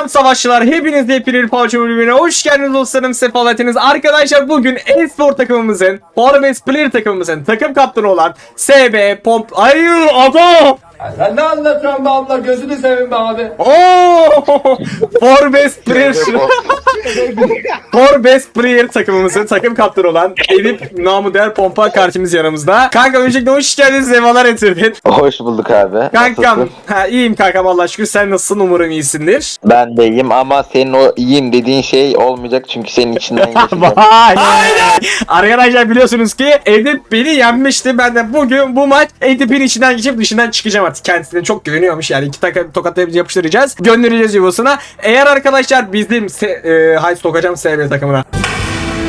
Selam savaşçılar. Hepiniz Piril PUBG bölümüne hoş geldiniz dostlarım. Sefaletiniz. Arkadaşlar bugün e-spor takımımızın, Forbes Player takımımızın takım kaptanı olan SB Pomp... Ay adam! Sen ne anlatıyorsun be abla gözünü seveyim be abi. Oo! Forbes Player... Forbes Player takımımızın takım kaptanı olan Edip namı değer Pompa karşımız yanımızda. Kanka öncelikle hoş geldiniz. Zevalar getirdin. Hoş bulduk abi. Kankam. Nasılsın? Ha, iyiyim kankam Allah şükür. Sen nasılsın? Umarım iyisindir. Ben de iyiyim ama senin o iyiyim dediğin şey olmayacak çünkü senin içinden geçeceğim. Vay. Arkadaşlar biliyorsunuz ki Edip beni yenmişti. Ben de bugün bu maç Edip'in içinden geçip dışından çıkacağım artık. Kendisine çok güveniyormuş yani. iki taka tokatlayıp yapıştıracağız. Göndereceğiz yuvasına. Eğer arkadaşlar bizim se- e, hay sokacağım SB takımına.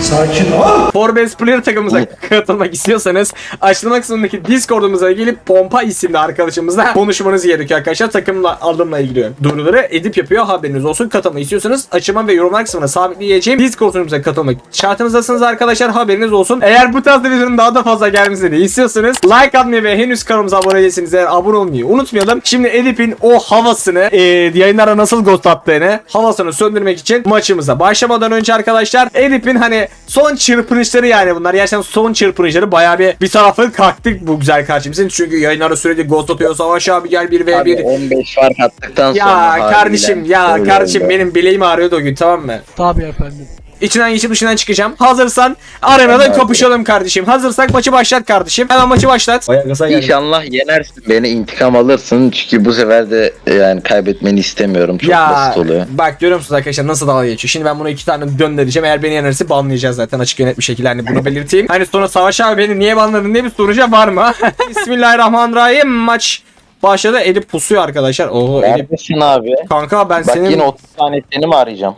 Sakin ol. Forbes Player takımımıza katılmak istiyorsanız açılma kısmındaki Discord'umuza gelip Pompa isimli arkadaşımızla konuşmanız gerekiyor arkadaşlar. Takımla alımla ilgili duyuruları Edip yapıyor. Haberiniz olsun. Katılmak istiyorsanız açılma ve yorumlar kısmına sabitleyeceğim Discord'umuza katılmak şartınızdasınız arkadaşlar. Haberiniz olsun. Eğer bu tarz videoların daha da fazla gelmesini istiyorsanız like atmayı ve henüz kanalımıza abone değilseniz eğer abone olmayı unutmayalım. Şimdi Edip'in o havasını e, yayınlara nasıl ghost attığını havasını söndürmek için maçımıza başlamadan önce arkadaşlar Edip'in hani son çırpınışları yani bunlar. Gerçekten son çırpınışları. Bayağı bir bir tarafı kalktık bu güzel karşımızın. Çünkü yayınlara sürekli ghost atıyor Savaş abi gel 1 v Abi 1 15 fark attıktan ya sonra haliyle kardeşim ya kardeşim benim bileğim ağrıyordu o gün tamam mı? Tabii efendim. İçinden geçip dışından çıkacağım. Hazırsan arenada Tamam. kapışalım kardeşim. Hazırsak maçı başlat kardeşim. Hemen maçı başlat. İnşallah yenersin beni intikam alırsın çünkü bu sefer de yani kaybetmeni istemiyorum çok ya basit oluyor. bak görüyor musunuz arkadaşlar nasıl dalga geçiyor. Şimdi ben bunu iki tane döndüreceğim. Eğer beni yenerse banlayacağız zaten açık ve net bir şekilde hani bunu belirteyim. Hani sonra Savaş abi beni niye banladın diye bir soracağım var mı? Bismillahirrahmanirrahim maç başladı. Edip pusuyor arkadaşlar. Oo Edip. Neredesin abi? Kanka ben Bak senin yine 30 tane seni mi arayacağım?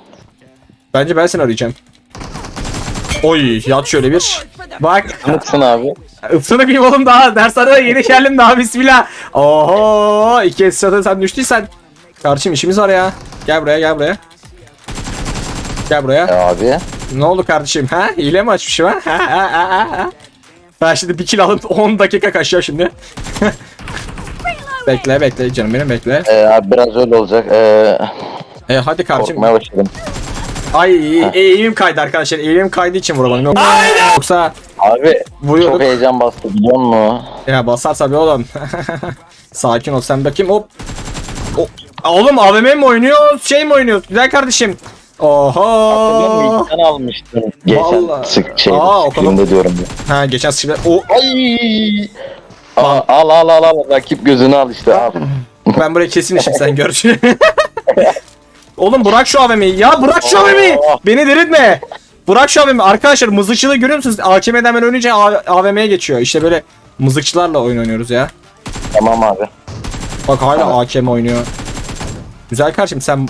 Bence ben seni arayacağım. Oy yat şöyle bir. Bak Mısın abi? Isınık bir oğlum daha. Dershanede yeni geldim daha bismillah. Oho iki esnada sen düştüysen. Kardeşim işimiz var ya. Gel buraya gel buraya. Gel buraya. Ya abi. Ne oldu kardeşim ha? Hile mi açmışım ha? Ha, ha, ha, ha, ha. Ben şimdi bir kill alıp 10 dakika kaçacağım şimdi. bekle bekle canım benim bekle. Ee, abi biraz öyle olacak. Ee, E, hadi kardeşim. korkmaya başladım. Ay eğimim kaydı arkadaşlar. Eğimim kaydığı için vuramadım. Yok- Yoksa Abi Vuruyorduk. çok heyecan bastı biliyor musun? Ya basar tabii oğlum. Sakin ol sen bakayım hop. O, oğlum AVM mi oynuyor şey mi oynuyor? Güzel kardeşim. Hatırlıyor musun? Oho. İlk sen almıştın. Geçen Vallahi. sık şey, Aa, o kadar- diyorum ben. Ha geçen sıkışlar. O Ay. Aa, al al al al rakip gözünü al işte al. ben buraya kesin işim sen gör. oğlum bırak şu AVM'yi ya bırak şu AVM'yi. Beni delirtme. Bırak şu AVM'yi. Arkadaşlar mızıkçılığı görüyor musunuz? AKM'den ben önce AVM'ye geçiyor. İşte böyle mızıkçılarla oyun oynuyoruz ya. tamam abi. Bak hala Tamam. AKM oynuyor. Güzel kardeşim sen...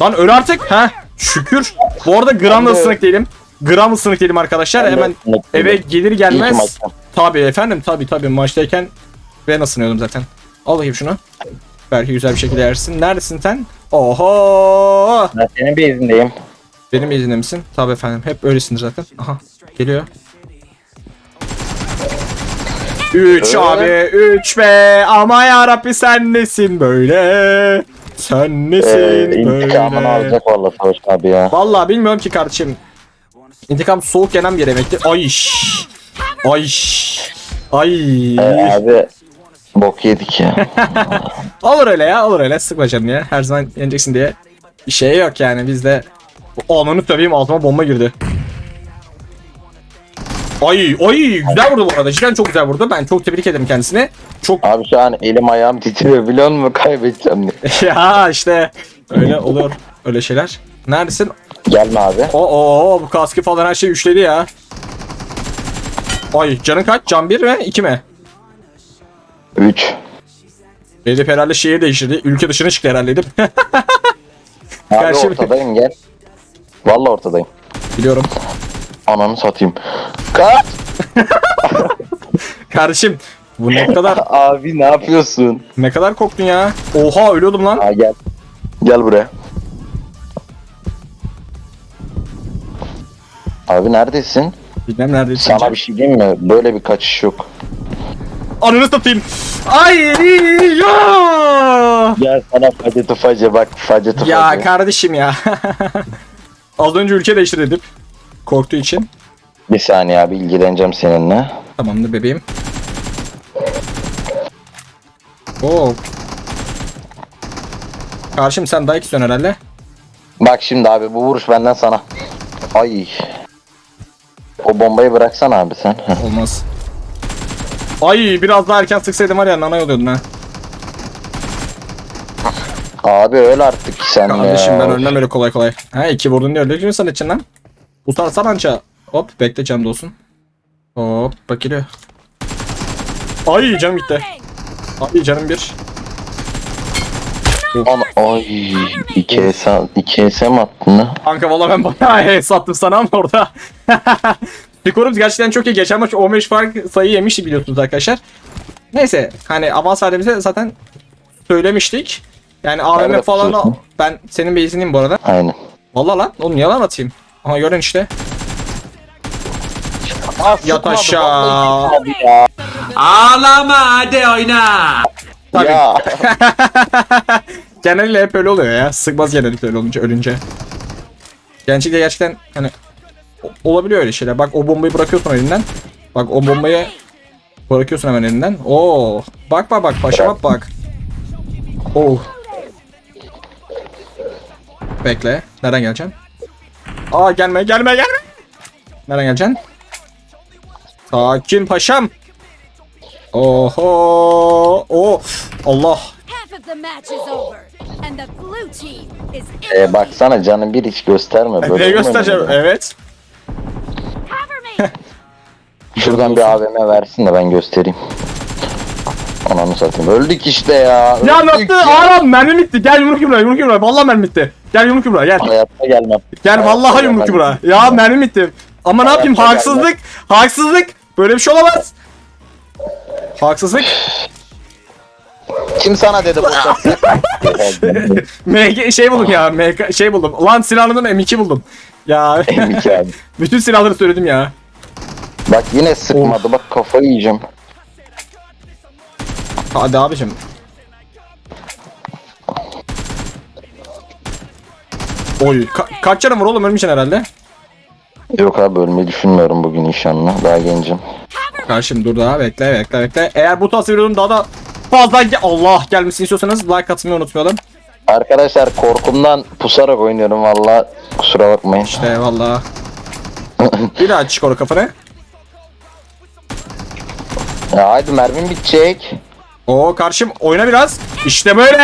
Lan öl artık. ha Şükür. Bu arada gram da ısınık değilim. Gram ısınık değilim arkadaşlar. Hemen eve gelir gelmez. Tabii efendim tabii tabii maçtayken ben ısınıyordum zaten. Al bakayım şunu. Belki güzel bir şekilde yersin. Neredesin sen? Oho! Ben senin bezindeyim. Benim izinde misin? Tabii efendim. Hep öylesindir zaten. Aha. Geliyor. 3 Ee? abi 3 be ama ya Rabbi sen nesin böyle sen nesin Ee, intikamını böyle alacak valla Savaş abi ya. Vallahi bilmiyorum ki kardeşim İntikam soğuk yenen bir yemektir Ay Ay Ay Ee, abi bok yedik ya. Olur öyle ya olur öyle sıkma canını ya her zaman yeneceksin diye Bir şey yok yani bizde Ananı söveyim altıma bomba girdi Ay ay güzel vurdu bu arada cidden çok güzel vurdu ben çok tebrik ederim kendisini Çok abi şu an elim ayağım titriyor biliyor musun kaybedeceğim diye. ya işte öyle olur öyle şeyler Neredesin? Gelme abi. O o bu kaskı falan her şey üçledi ya. Ay canın kaç? Can 1 mi? 2 mi? 3. Edip herhalde şehir değiştirdi. Ülke dışına çıktı herhalde Edip. Abi Karşı- ortadayım gel. Valla ortadayım. Biliyorum. Ananı satayım. Kaç! Kardeşim bu ne kadar Abi ne yapıyorsun? ne kadar korktun ya? Oha ölüyordum lan. Ha gel. Gel buraya. Abi neredesin? Bilmem neredeyse. Sana bir şey diyeyim mi? Böyle bir kaçış yok. Ananı satayım. Ay ya. Gel sana facı tufacı bak facı tufacı. Ya kardeşim ya. Az önce ülke değiştir edip korktuğu için. Bir saniye abi ilgileneceğim seninle. Tamamdır bebeğim. Oo. Karşım sen dayak istiyorsun herhalde. Bak şimdi abi bu vuruş benden sana. Ay. O bombayı bıraksana abi sen. Olmaz. Ay biraz daha erken sıksaydım var ya nanay oluyordun ha. abi öyle artık sen Kardeşim ya. ben ölmem öyle kolay kolay. Ha iki vurdun diye gibi sen için lan. Utarsan anca. Hop bekle canım olsun. Hop bak geliyor. Ay canım gitti. Ay canım bir. Ana, ay. İki SM, iki SM attın ha. Kanka valla ben bayağı sattım sana ama orada. Skorumuz gerçekten çok iyi. Geçen maç 15 fark sayı yemişti biliyorsunuz arkadaşlar. Neyse hani avans verdiğimizde zaten söylemiştik. Yani AVM falan da ben senin base'iniyim bu arada. Aynen. Valla lan oğlum yalan atayım. Aha görün işte. Yat aşağı. Ağlama hadi oyna. Tabii. Ya. Genellikle hep öyle oluyor ya. Sıkmaz genellikle öyle olunca ölünce. Gençlikte gerçekten hani olabiliyor öyle şeyler. Bak o bombayı bırakıyorsun elinden. Bak o bombayı bırakıyorsun hemen elinden. Oo. Bak bak bak paşama bak. Oh. Bekle. Nereden geleceksin? Aa gelme gelme gelme. Nereden geleceksin? Sakin paşam. Oho. Oh. Allah. E, baksana canım bir hiç gösterme. Böyle mu göstereceğim? Evet. Şuradan bir AVM versin de ben göstereyim. Ananı satayım. Öldük işte ya. Ya Öldük nasıl? Ağlam mermi bitti. Gel yumruk yumruğa yumruk yumruğa. Vallahi mermi bitti. Gel yumruk yumruğa gel. Hayatta gelmem. Gel vallahi yumruk yumruğa. Ya mermi bitti. Ama ne yapayım? Hayatta Haksızlık. Haksızlık. Böyle bir şey olamaz. Haksızlık. Kim sana dedi bu MG şey buldum ya. MG şey buldum. Lan silahlarından M2 buldum. Ya M2 abi. bütün silahları söyledim ya. Bak yine sıkmadı. Bak kafayı yiyeceğim. Hadi abicim. Oy ka- kaç canım var oğlum ölmüşsün herhalde. Yok abi ölmeyi düşünmüyorum bugün inşallah. Daha gencim. Karşım dur daha bekle bekle bekle. Eğer bu tarz videoların daha da fazla ge- Allah gelmesini istiyorsanız like atmayı unutmayalım. Arkadaşlar korkumdan pusarak oynuyorum valla. Kusura bakmayın. İşte valla. Bir daha çık oru kafanı. Ya haydi mermim bitecek. Oo karşım oyna biraz. İşte böyle.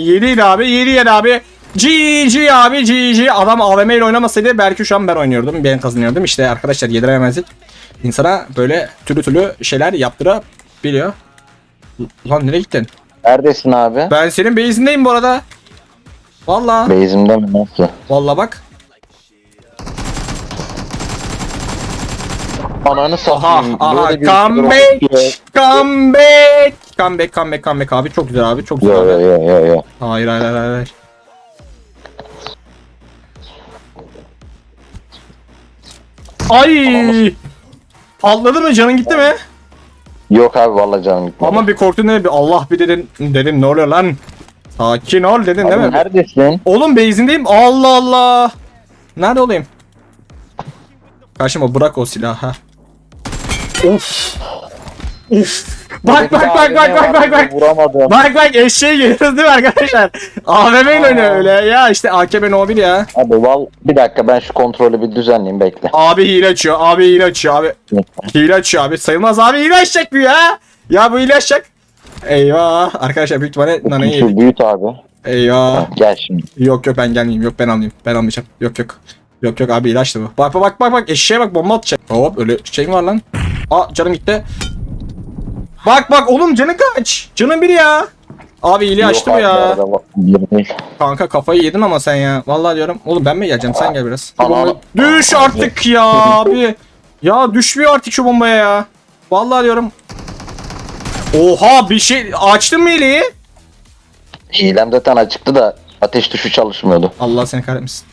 Yedi abi yedi yedi abi. GG abi GG. Adam AVM ile oynamasaydı belki şu an ben oynuyordum. Ben kazanıyordum. İşte arkadaşlar yedirememezlik. İnsana böyle türlü türlü şeyler yaptırabiliyor. Lan nereye gittin? Neredesin abi? Ben senin base'indeyim bu arada. Valla. Base'imde mi nasıl? Valla bak. Ananı Aha satayım. aha Böyle bir comeback. Yok Comeback. Comeback comeback comeback abi çok güzel abi çok güzel yok abi. yok yok. Yo. Hayır hayır hayır hayır. Ay! Patladı mı? Canın gitti mi? Yok abi valla canım gitmedi. Ama bir korktun değil mi? Bir Allah bir dedin. Dedim ne oluyor lan? Sakin ol dedin değil Abi mi? neredesin? Oğlum base'indeyim. Allah Allah. Nerede olayım? Karşıma bırak o silahı. Of. Of. Bak bak bak bak bak bak bak. Vuramadım. Bak bak eşeğe geliyoruz değil mi arkadaşlar? AVM ile oynuyor öyle ya işte AKB No 1 ya. Abi val bir dakika ben şu kontrolü bir düzenleyeyim bekle. Abi hile açıyor, abi hile açıyor, abi hile açıyor abi. Sayılmaz abi hile açacak bu ya. Ya bu hile açacak. Eyvah. Arkadaşlar büyük ihtimalle naneyi Şu yedik. büyüt abi. Eyvah. Gel şimdi. Yok yok ben gelmeyeyim. Yok ben almayayım. Ben almayacağım. Yok yok. Yok yok abi ilaçtı bu. Bak bak bak bak bak eşeğe bak bomba atacak. Hop öyle şey mi var lan? Aa canım gitti. Bak bak oğlum canın kaç? Canın bir ya. Abi hile Yok açtı abi, ya. arada va- bir değil. Kanka kafayı yedin ama sen ya. Vallahi diyorum. Oğlum ben mi geleceğim? Sen gel biraz. Tamam. Düş artık ya abi. Ya düşmüyor artık şu bombaya ya. Vallahi diyorum. Oha bir şey açtın mı hileyi? Hilem zaten açıktı da ateş tuşu çalışmıyordu. Allah seni kahretmesin.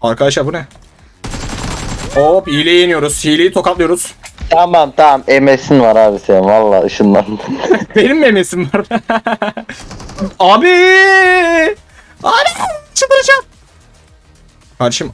Arkadaşlar bu ne? Hop hileyi yeniyoruz. Hileyi tokatlıyoruz. Tamam tamam MS'in var abi sen valla ışınlandın. Benim memesim var. abi! Abi! Çıldıracağım. Kardeşim.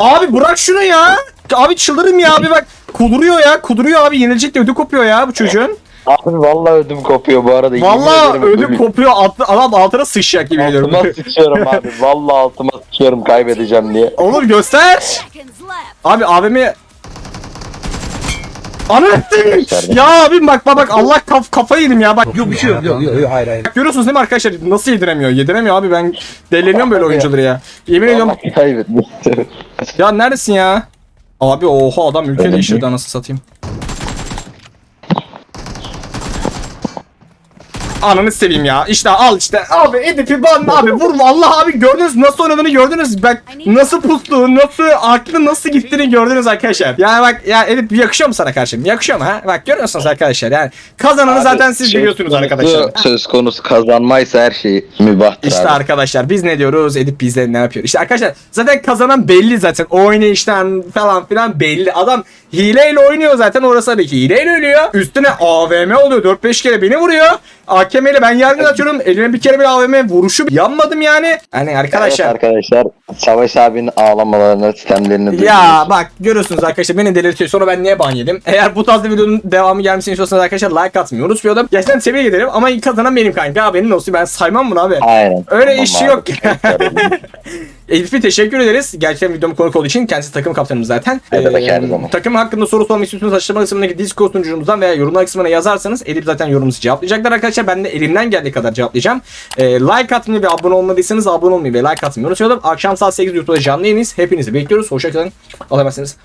Abi bırak şunu ya. Abi çıldırırım ya abi bak. Kuduruyor ya. Kuduruyor abi. Yenilecek de ödü kopuyor ya bu çocuğun. abi valla ödüm kopuyor bu arada. Valla ederim ödü ödüm- kopuyor. Altı, adam altına sıçacak gibi Altıma geliyorum. sıçıyorum abi. Valla altıma sıçıyorum kaybedeceğim diye. Oğlum göster. Abi AVM Anı. Ya abi bak bak bak Allah kaf kafayı yedim ya bak. Yok bir şey yok. Yok yok yok, hayır hayır. Bak görüyorsunuz değil mi arkadaşlar nasıl yediremiyor? Yediremiyor abi ben deleniyorum böyle oyuncuları ya. Yemin ediyorum Valla kaybetmiştim. ya neredesin ya? Abi oha adam ülke değiştirdi anasını satayım. Ananı seveyim ya. İşte al işte. Abi Edip'i ban abi vur vallahi abi gördünüz nasıl oynadığını gördünüz. Bak nasıl pustu, nasıl aklı nasıl gittiğini gördünüz arkadaşlar. Yani bak ya Edip yakışıyor mu sana karşım? Yakışıyor mu ha? Bak görüyorsunuz arkadaşlar yani. Kazananı zaten siz Söz biliyorsunuz arkadaşlar. Söz konusu kazanmaysa her şey mübahtır İşte abi. arkadaşlar biz ne diyoruz Edip bizde ne yapıyor? İşte arkadaşlar zaten kazanan belli zaten. Oynayıştan falan filan belli. Adam hileyle oynuyor zaten orası da hileyle ölüyor. Üstüne AVM oluyor 4-5 kere beni vuruyor. AKM ile ben yargı atıyorum. Elime bir kere bir AVM vuruşu yanmadım yani. Hani arkadaşlar. Evet arkadaşlar Savaş abinin ağlamalarını, sistemlerini Ya duyuyoruz. bak görüyorsunuz arkadaşlar beni delirtiyor. Sonra ben niye ban yedim? Eğer bu tarz videonun devamı gelmesini istiyorsanız arkadaşlar like atmayı unutmayalım. Gerçekten tebrik ederim ama kazanan benim kanka. Haberin olsun ben saymam bunu abi. Aynen. Öyle Tamam işi abi. yok. Elif'e teşekkür ederiz. Gerçekten videomu konuk olduğu için kendisi takım kaptanımız zaten. Ne demek, her zaman. Takım hakkında soru sormak istiyorsanız açıklama kısmındaki Discord sunucumuzdan veya yorumlar kısmına yazarsanız Elif zaten yorumunuzu cevaplayacaklar arkadaşlar. Ben de elimden geldiği kadar cevaplayacağım. Ee, like atmayı ve abone olmadıysanız abone olmayı ve like atmayı unutmayalım. Akşam saat 8 YouTube'da canlı yayınız. Hepinizi bekliyoruz. Hoşçakalın. Alamazsınız.